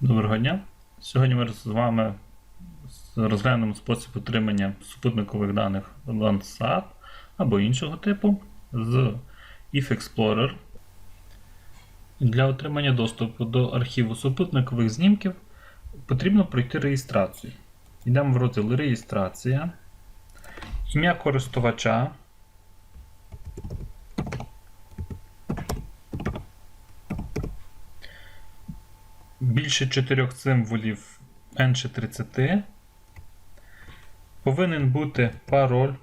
Доброго дня. Сьогодні ми з вами розглянемо спосіб отримання супутникових даних Landsat або іншого типу з If Explorer. Для отримання доступу до архіву супутникових знімків потрібно пройти реєстрацію. Йдемо в розділ Реєстрація, ім'я користувача. Більше чотирьох символів менше 30. Повинен бути пароль.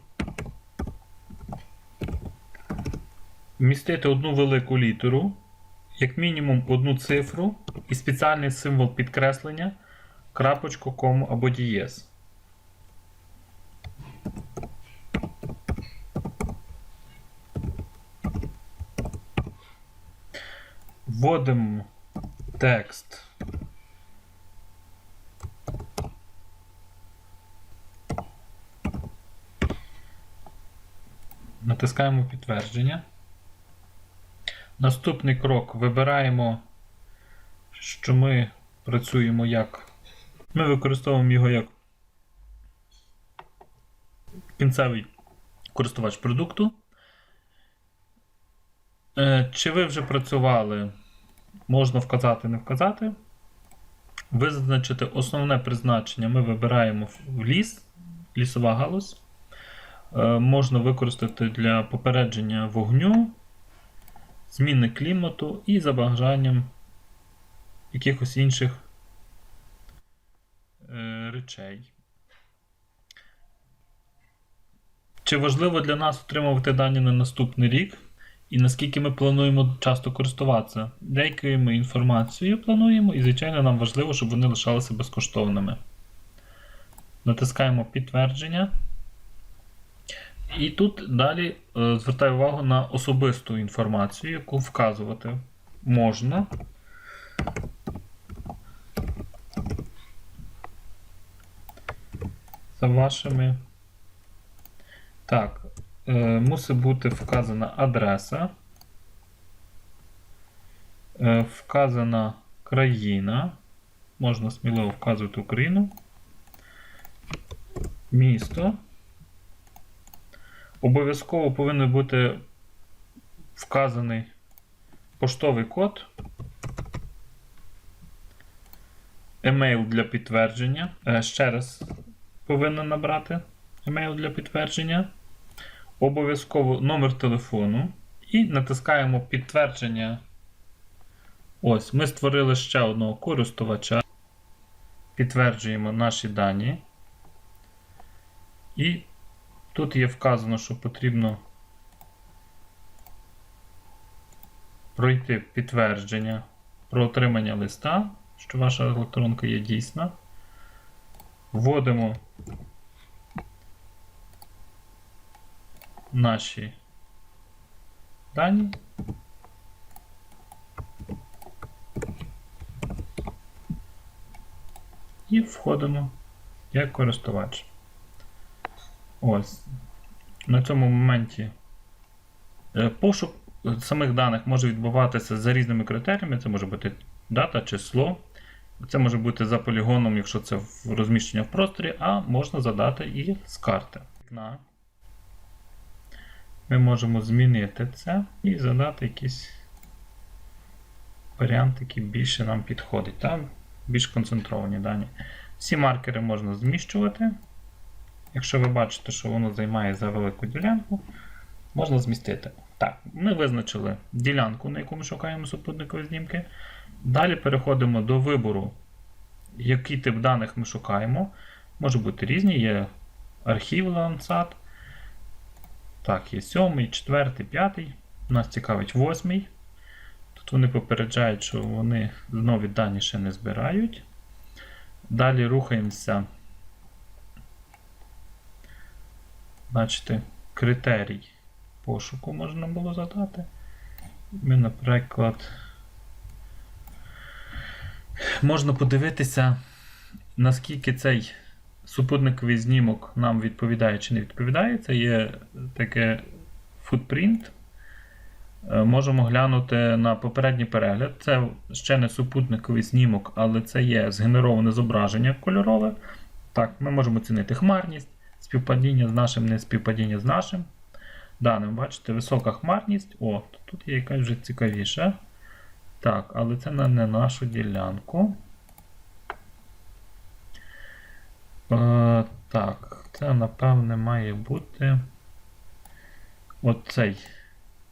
Вмістити одну велику літеру, як мінімум одну цифру і спеціальний символ підкреслення, крапочку, кому або дієз. Вводимо текст. Натискаємо підтвердження. Наступний крок вибираємо, що ми працюємо як. Ми використовуємо його як кінцевий користувач продукту. Е, Чи ви вже працювали? Можна вказати, не вказати. Визначити основне призначення ми вибираємо в ліс, лісова галузь. Е, Можна використати для попередження вогню, зміни клімату і за бажанням якихось інших е, речей. Чи важливо для нас отримувати дані на наступний рік? І наскільки ми плануємо часто користуватися? Деякою ми інформацією плануємо, і, звичайно, нам важливо, щоб вони лишалися безкоштовними. Натискаємо підтвердження. І тут далі е, звертаю увагу на особисту інформацію, яку вказувати можна. За вашими. Так, е, мусить бути вказана адреса, е, вказана країна. Можна сміливо вказувати Україну. Місто. Обов'язково повинен бути вказаний поштовий код. Емейл для підтвердження. Е, Ще раз повинен набрати емейл для підтвердження. Обов'язково номер телефону. І натискаємо підтвердження. Ось, ми створили ще одного користувача. Підтверджуємо наші дані. І тут є вказано, що потрібно пройти підтвердження про отримання листа, що ваша електронка є дійсна. Вводимо наші дані. І входимо як користувач. Ось. На цьому моменті е, пошук самих даних може відбуватися за різними критеріями. Це може бути дата, число. Це може бути за полігоном, якщо це розміщення в просторі, а можна задати і з карти. Ми можемо змінити це і задати якийсь варіант, який більше нам підходить. Там більш концентровані дані. Всі маркери можна зміщувати. Якщо ви бачите, що воно займає за велику ділянку, можна змістити. Так, ми визначили ділянку, на яку ми шукаємо супутникові знімки. Далі переходимо до вибору, який тип даних ми шукаємо. Може бути різні, є архів Landsat. Так, є 7, 4, 5. Нас цікавить 8. Тут вони попереджають, що вони нові дані ще не збирають. Далі рухаємося. Бачите, критерій пошуку можна було задати. Ми, наприклад, можна подивитися, наскільки цей супутниковий знімок нам відповідає чи не відповідає. Це є таке footprint. Е, Можемо глянути на попередній перегляд. Це ще не супутниковий знімок, але це є згенероване зображення кольорове. Так, ми можемо оцінити хмарність, співпадіння з нашим, не співпадіння з нашим. Даним, бачите, висока хмарність. О, тут є якась вже цікавіша. Так, але це на не нашу ділянку. Е, так, це напевне має бути. Оцей.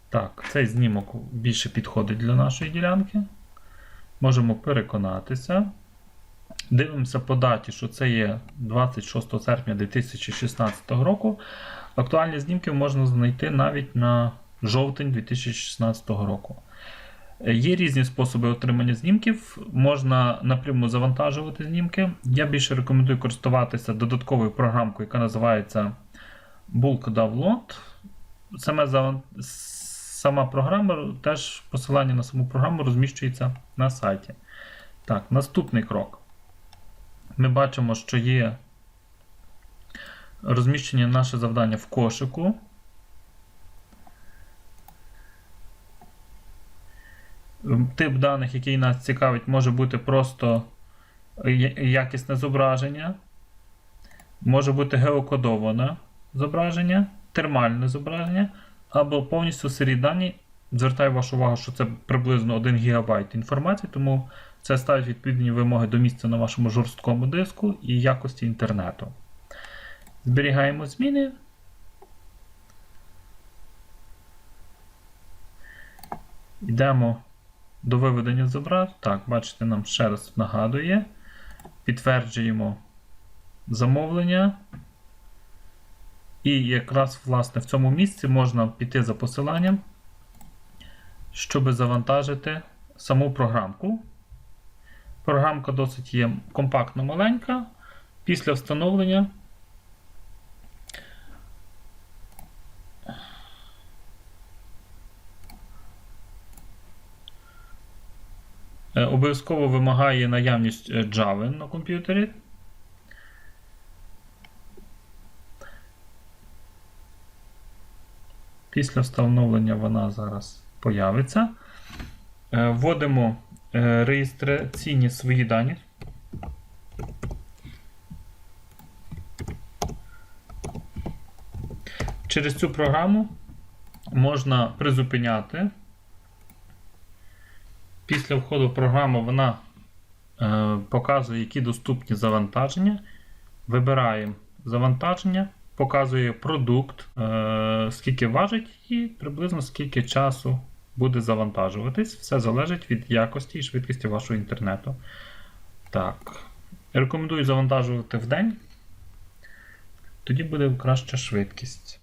Так, цей знімок більше підходить для нашої ділянки. Можемо переконатися. Дивимося по даті, що це є 26 серпня 2016 року. Актуальні знімки можна знайти навіть на жовтень 2016 року. Є різні способи отримання знімків. Можна напряму завантажувати знімки. Я більше рекомендую користуватися додатковою програмкою, яка називається Bulk Download. Саме. Сама програма, теж посилання на саму програму розміщується на сайті. Так, наступний крок. Ми бачимо, що є розміщення наше завдання в кошику. Тип даних, який нас цікавить, може бути просто якісне зображення, може бути геокодоване зображення, термальне зображення, або повністю сирі дані. Звертаю вашу увагу, що це приблизно 1 ГБ інформації, тому це ставить відповідні вимоги до місця на вашому жорсткому диску і якості інтернету. Зберігаємо зміни. Йдемо до виведення зображень. Так, бачите, нам ще раз нагадує. Підтверджуємо замовлення. І якраз власне в цьому місці можна піти за посиланням, щоб завантажити саму програмку. Програмка досить є компактно маленька. Після встановлення Е, Обов'язково вимагає наявність е, Java на комп'ютері. Після встановлення вона зараз появиться. Е, Вводимо е, реєстраційні свої дані. Через цю програму можна призупиняти. Після входу в програму вона е, показує, які доступні завантаження. Вибираємо завантаження, показує продукт, скільки важить, і приблизно скільки часу буде завантажуватись. Все залежить від якості і швидкості вашого інтернету. Так. Рекомендую завантажувати в день. Тоді буде краща швидкість.